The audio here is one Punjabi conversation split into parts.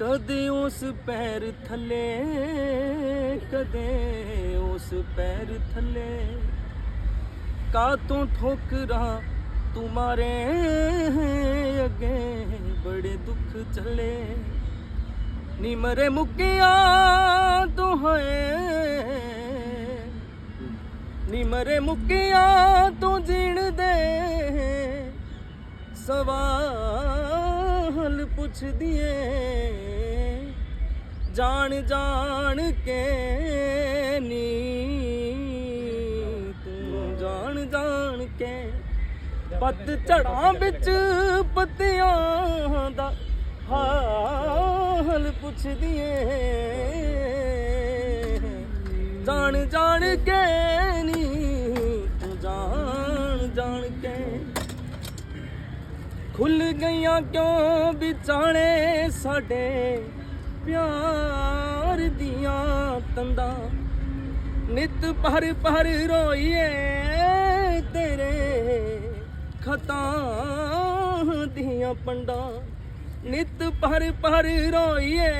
ਕਦੇ ਉਸ ਪੈਰ ਥੱਲੇ, ਕਦੇ ਉਸ ਪੈਰ ਥੱਲੇ। ਕਾ ਤੂੰ ਠੋਕਰਾਂ ਤੂੰ ਮਾਰੇ, ਅੱਗੇ ਬੜੇ ਦੁੱਖ ਚੱਲੇ। ਨੀ ਮਰੇ ਮੁਕਿਆ ਤੂੰ ਹੋਏ, ਨੀ ਮਰੇ ਮੁਕਿਆ ਤੂੰ ਜੀਣ ਦੇ ਸਵਾ ਪੁੱਛਦੀ ਏ ਜਾਣ ਜਾਣ ਕੇ ਨੀ ਤੂੰ ਜਾਣ ਜਾਣ ਕੇ ਪੱਤ ਝੜਾਂ ਵਿੱਚ ਪੱਤਿਆਂ ਦਾ ਹਾਲ ਪੁੱਛਦੀ ਏ ਜਾਣ ਜਾਣ ਕੇ ਖੁੱਲ ਗਈਆਂ ਕਿਉਂ ਵਿਚਾਲੇ ਸਾਡੇ ਪਿਆਰ ਦੀਆਂ ਤੰਦਾਂ? ਨਿਤ ਭਰ ਭਰ ਰੋਈਏ ਤੇਰੇ ਖਤਾਂ ਦੀਆਂ ਪੰਡਾਂ। ਨਿਤ ਭਰ ਭਰ ਰੋਈਏ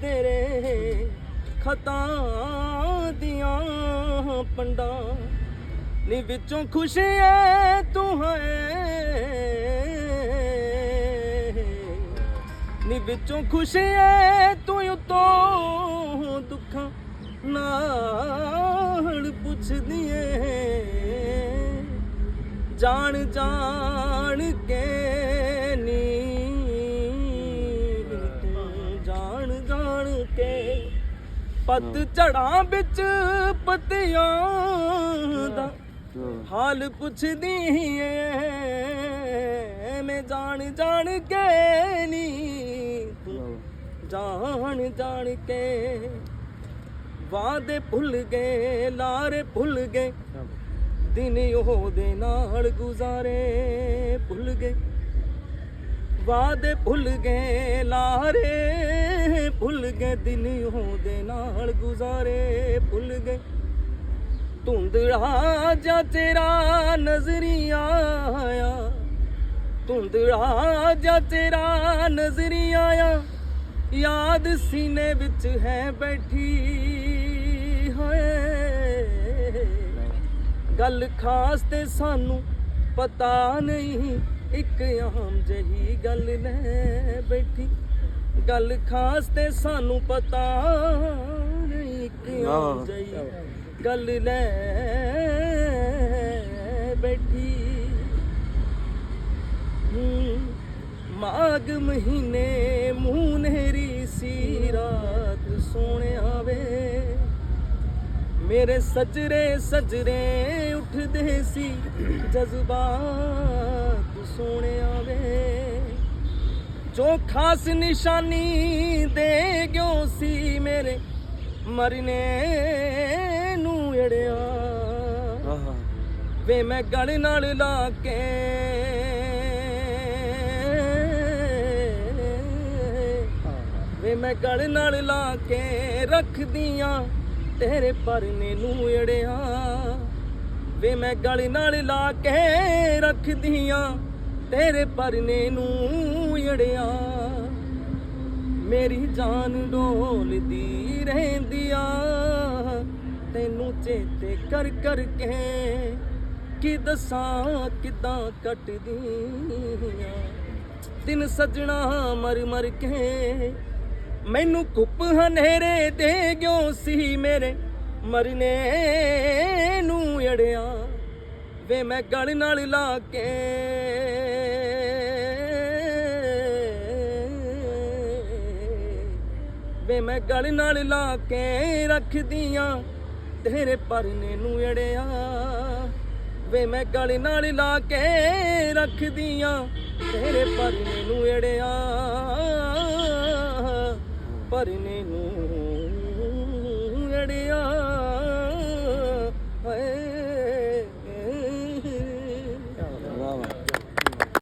ਤੇਰੇ ਖਤਾਂ ਦੀਆਂ ਪੰਡਾਂ। ਨੀ ਵਿੱਚੋਂ ਖੁਸ਼ੀ ਐ ਤੂੰ ਹੈ ਨੀ ਵਿੱਚੋਂ ਖੁਸ਼ੀ ਐ ਤੂੰ ਉਤੋਂ ਦੁੱਖਾਂ ਨਾਲ ਪੁੱਛਦੀ ਏ। ਜਾਣ ਜਾਣ ਕੇ ਨੀ ਤੂੰ ਜਾਣ ਜਾਣ ਕੇ ਪੱਤ ਝੜਾਂ ਵਿੱਚ ਪੱਤਿਆਂ ਦਾ ਹਾਲ ਪੁੱਛਦੀ ਏ ਮੈਂ ਜਾਣ ਜਾਣ ਕੇ ਨੀ। ਜਾਣ ਜਾਣ ਕੇ ਵਾਦੇ ਭੁੱਲ ਗਏ ਲਾਰੇ ਭੁੱਲ ਗਏ। ਦਿਨ ਉਹਦੇ ਨਾਲ ਗੁਜ਼ਾਰੇ ਭੁੱਲ ਗਏ। ਵਾਦੇ ਭੁੱਲ ਗਏ ਲਾਰੇ ਭੁੱਲ ਗਏ। ਦਿਨ ਉਹਦੇ ਨਾਲ ਗੁਜ਼ਾਰੇ ਭੁੱਲ ਗਏ। ਧੁੰਦੜਾ ਜਾ ਤੇਰਾ ਨਜ਼ਰੀ ਆਇਆ। ਧੁੰਦੜਾ ਜਾ ਤੇਰਾ ਨਜ਼ਰੀ ਆਇਆ। ਯਾਦ ਸੀਨੇ ਵਿੱਚ ਹੈ ਬੈਠੀ ਹੋਏ। ਗੱਲ ਖਾਸ ਤੇ ਸਾਨੂੰ ਪਤਾ ਨਹੀਂ ਇੱਕ ਆਮ ਜਹੀ ਗੱਲ ਲੈ ਬੈਠੀ। ਗੱਲ ਖਾਸ ਤੇ ਸਾਨੂੰ ਪਤਾ ਨਹੀਂ ਇੱਕ ਆਮ ਜਹੀ ਗੱਲ ਲੈ ਬੈਠੀ। ਹੂੰ, ਮਾਘ ਮਹੀਨੇ ਮੂੰਹ ਨਹਿਰੀ ਸੀ ਰਾਤ ਸੋਹਣਿਆ ਵੇ। ਮੇਰੇ ਸਜਰੇ ਸਜਰੇ ਉੱਠਦੇ ਸੀ ਜਜ਼ਬਾਤ ਸੋਹਣਿਆ ਵੇ। ਜੋ ਖਾਸ ਨਿਸ਼ਾਨੀ ਦੇ ਗਿਓ ਸੀ ਮੇਰੇ ਮਰਨੇ? ਨੂੰ ਅੜਿਆ ਵੇ ਮੈਂ ਗਲ ਨਾਲ ਲਾ ਕੇ ਵੇ ਮੈਂ ਗਲ ਨਾਲ ਲਾ ਕੇ ਰੱਖਦੀਆਂ ਤੇਰੇ ਪਰਨੇ ਨੂੰ ਅੜਿਆ। ਵੇ ਮੈਂ ਗਲ ਨਾਲ ਲਾ ਕੇ ਰੱਖਦੀਆਂ ਤੇਰੇ ਪਰਨੇ ਨੂੰ ਅੜਿਆ। ਮੇਰੀ ਜਾਨ ਡੋਲਦੀ ਰਹਿੰਦੀ ਆ। ਤੈਨੂੰ ਚੇਤੇ ਕਰ ਕਰ ਕੇ ਕੀ ਦੱਸਾਂ ਕਿਦਾਂ ਕੱਟਦੀਆਂ। ਦਿਨ ਸਜਣਾ ਮਰ ਮਰ ਕੇ ਮੈਨੂੰ ਕੁੱਪ ਹਨੇਰੇ ਦੇ ਗਿਓ ਸੀ ਮੇਰੇ ਮਰਨੇ ਨੂੰ ਅੜਿਆ। ਵੇ ਮੈਂ ਗਲ ਨਾਲ ਲਾ ਕੇ ਵੇ ਮੈਂ ਗਲ ਨਾਲ ਲਾ ਕੇ ਰੱਖਦੀਆਂ। ਤੇਰੇ ਪਰਨੇ ਨੂੰ ਅੜਿਆ। ਵੇ ਮੈਂ ਗਲ ਨਾਲ ਲਾ ਕੇ ਰੱਖਦੀਆਂ ਤੇਰੇ ਪਰਨੇ ਨੂੰ ਅੜਿਆ। ਪਰਨੇ ਨੂੰ